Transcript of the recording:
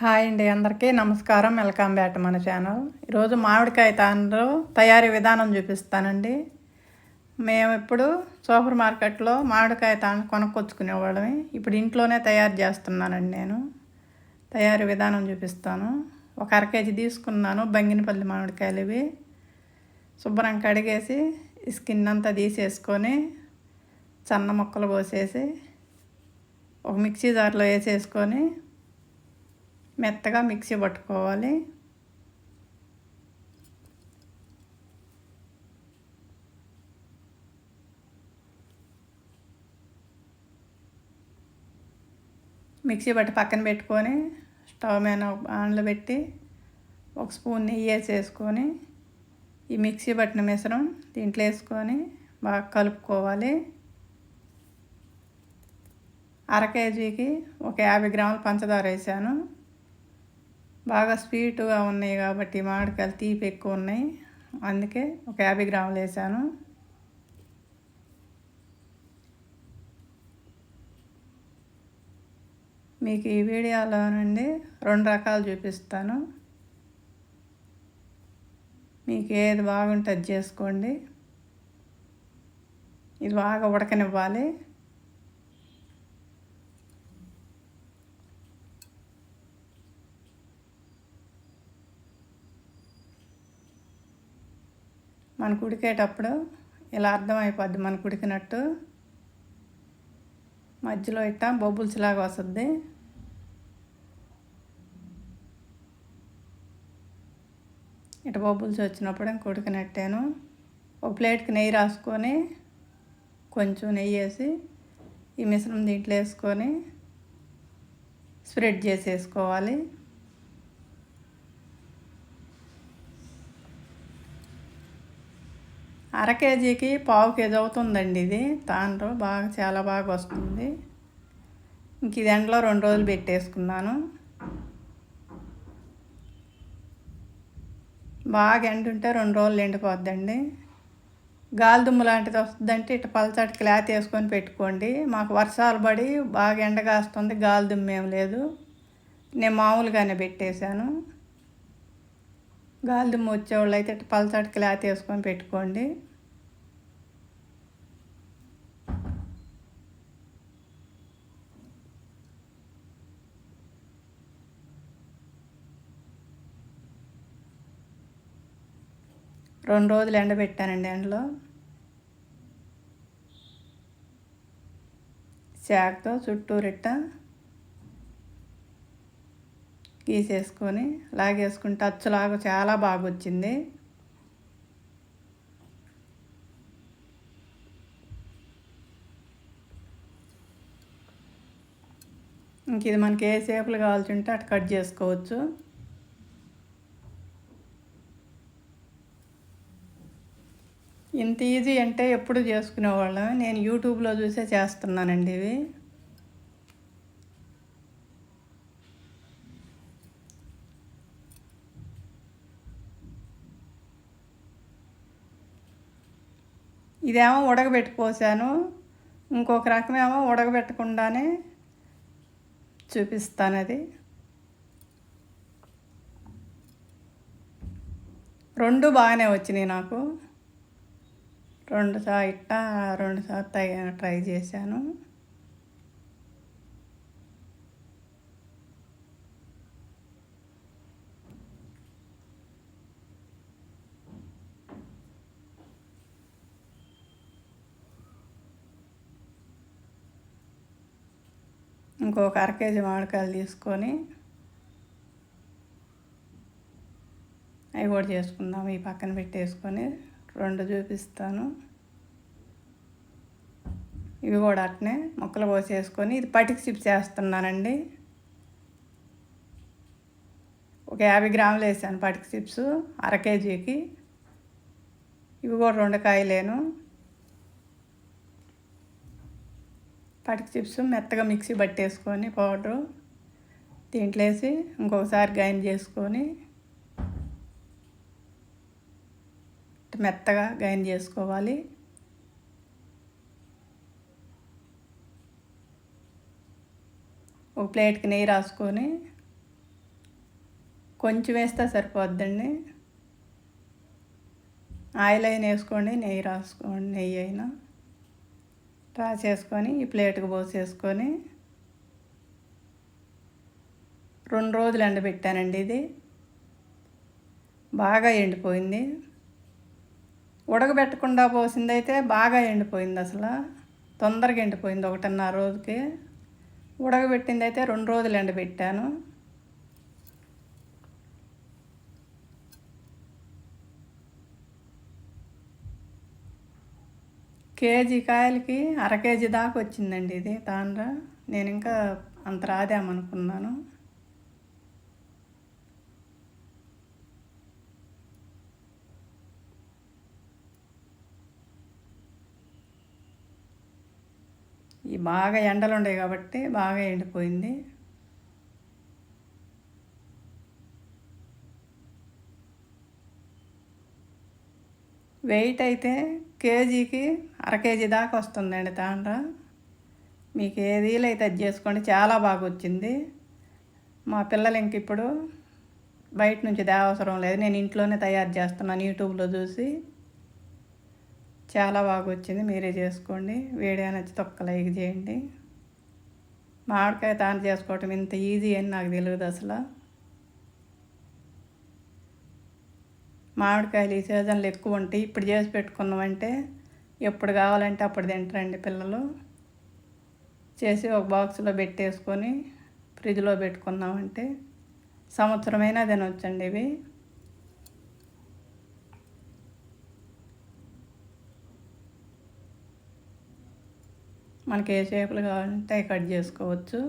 Hi అండి అందరికీ నమస్కారం. వెల్కమ్ బ్యాక్ మన ఛానల్. ఈరోజు మామిడికాయ తాండ్రు తయారీ విధానం చూపిస్తానండి. మేము ఇప్పుడు సూపర్ మార్కెట్లో మామిడికాయ తాండ్రు కొనుక్కొచ్చుకునేవాళ్ళమే ఇప్పుడు ఇంట్లోనే తయారు చేస్తున్నానండి నేను. తయారీ విధానం చూపిస్తాను. ఒక అర కేజీ తీసుకున్నాను బంగినపల్లి మామిడికాయలు ఇవి. శుభ్రం కడిగేసి స్కిన్ అంతా తీసేసుకొని సన్న ముక్కలు పోసేసి ఒక మిక్సీ జార్లో వేసేసుకొని మెత్తగా మిక్సీ పట్టుకోవాలి. మిక్సీ పట్టి పక్కన పెట్టుకొని స్టవ్ మీద ఆన్లో పెట్టి ఒక స్పూన్ నెయ్యి వేసేసుకొని ఈ మిక్సీ పట్టిన మిశ్రం దీంట్లో వేసుకొని బాగా కలుపుకోవాలి. అర కేజీకి ఒక యాభై గ్రాముల పంచదార వేసాను. బాగా స్వీట్గా ఉన్నాయి కాబట్టి మామిడికాయలు తీపి ఎక్కువ ఉన్నాయి. అందుకే ఒక యాభై గ్రాములు వేసాను. మీకు ఈ వీడియోలో నుండి రెండు రకాలు చూపిస్తాను. మీకు ఏది బాగుంటుంది చేసుకోండి. ఇది బాగా ఉడకనివ్వాలి. మనకు ఉడికేటప్పుడు ఇలా అర్థమైపోద్ది మనకు ఉడికినట్టు మధ్యలో ఇట్ట బొబ్బుల్స్ లాగా వస్తుంది. ఇట బొబ్బుల్స్ వచ్చినప్పుడు ఇంక ఉడికినట్టాను ఒక ప్లేట్కి నెయ్యి రాసుకొని కొంచెం నెయ్యి వేసి ఈ మిశ్రమం దీంట్లో వేసుకొని స్ప్రెడ్ చేసేసుకోవాలి. అర కేజీకి పావు కేజీ అవుతుందండి ఇది. తాండ్రు బాగా చాలా బాగా వస్తుంది. ఇంక ఇది ఎండలో రెండు రోజులు పెట్టేసుకున్నాను. బాగా ఎండ ఉంటే రెండు రోజులు ఎండిపోద్దండి. గాలి దుమ్ము లాంటిది వస్తుందంటే ఇటు పలచటి క్లాత్ వేసుకొని పెట్టుకోండి. మాకు వర్షాలు పడి బాగా ఎండ కాస్తుంది గాలి దుమ్ము ఏం లేదు. నేను మామూలుగానే పెట్టేశాను. గాలి దుమ్ము వచ్చేవాళ్ళు అయితే ఇటు పలచటి క్లాత్ వేసుకొని పెట్టుకోండి. రెండు రోజులు ఎండబెట్టానండి ఎండలో. శాఖతో చుట్టూరిట్ట గీసేసుకొని లాగేసుకుంటే అచ్చులాగా చాలా బాగా వచ్చింది ఇంక ఇది మనకి ఏ షేపులు కావాల్సి ఉంటే అటు కట్ చేసుకోవచ్చు. ఇంత ఈజీ అంటే ఎప్పుడు చేసుకునేవాళ్ళం? నేను యూట్యూబ్లో చూసే చేస్తున్నానండి ఇవి. ఇదేమో ఉడకబెట్టుకోసాను. ఇంకొక రకమేమో ఉడకబెట్టకుండానే చూపిస్తాను అది. రెండు బాగానే వచ్చినాయి నాకు. రెండు సార్లు ఇట్లా రెండు సార్లు ట్రై చేశాను. ఇంకొక అర కేజీ మామిడికాయలు తీసుకొని అవి కూడా చేసుకుందాం. ఈ పక్కన పెట్టేసుకొని రెండు చూపిస్తాను. ఇవి కూడా అట్నే ముక్కలు పోసేసుకొని ఇది పటికి చిప్స్ వేస్తున్నానండి ఒక యాభై గ్రాములు వేసాను పటికి చిప్స్ అర కేజీకి. ఇవి కూడా రెండు కాయలేను. పటికి చిప్స్ మెత్తగా మిక్సీ పట్టేసుకొని పౌడరు దీంట్లో వేసి ఇంకొకసారి గ్రైండ్ చేసుకొని మెత్తగా గైన్ చేసుకోవాలి. ఒక ప్లేట్కి నెయ్యి రాసుకొని కొంచెం వేస్తే సరిపోద్దండి. ఆయిల్ అయినా వేసుకోండి నెయ్యి రాసుకోండి నెయ్యి అయినా. రాసేసుకొని ఈ ప్లేట్కి పోసేసుకొని రెండు రోజులు ఎండబెట్టానండి ఇది. బాగా ఎండిపోయింది. ఉడకబెట్టకుండా పోసింది అయితే బాగా ఎండిపోయింది అసలు. తొందరగా ఎండిపోయింది ఒకటిన్నర రోజుకి. ఉడకబెట్టింది అయితే రెండు రోజులు ఎండబెట్టాను. కేజీ కాయలకి అర కేజీ దాకా వచ్చిందండి ఇది తాండ్ర. నేను ఇంకా అంత రాదేమనుకున్నాను. ఈ బాగా ఎండలు ఉండేవి కాబట్టి బాగా ఎండిపోయింది. వెయిట్ అయితే కేజీకి అర కేజీ దాకా వస్తుందండి తాండ్ర. మీకు ఏది అయితే అది చేసుకోండి చాలా బాగా వచ్చింది. మా పిల్లలు ఇంక ఇప్పుడు బయట నుంచి దేవసరం లేదు. నేను ఇంట్లోనే తయారు చేస్తున్నాను యూట్యూబ్లో చూసి. చాలా బాగా వచ్చింది మీరే చేసుకోండి. వీడియో నచ్చి తొక్క లైక్ చేయండి. మామిడికాయ తాను చేసుకోవటం ఇంత ఈజీ అని నాకు తెలియదు అసలు. మామిడికాయలు ఈ సీజన్లో ఎక్కువ ఉంటాయి. ఇప్పుడు చేసి పెట్టుకున్నామంటే ఎప్పుడు కావాలంటే అప్పుడు తింటారండి పిల్లలు. చేసి ఒక బాక్స్లో పెట్టేసుకొని ఫ్రిడ్జ్లో పెట్టుకున్నామంటే సంవత్సరమైనా తినొచ్చండి ఇవి. మనకి ఏ షేపులు కావాలంటే కట్ చేసుకోవచ్చు.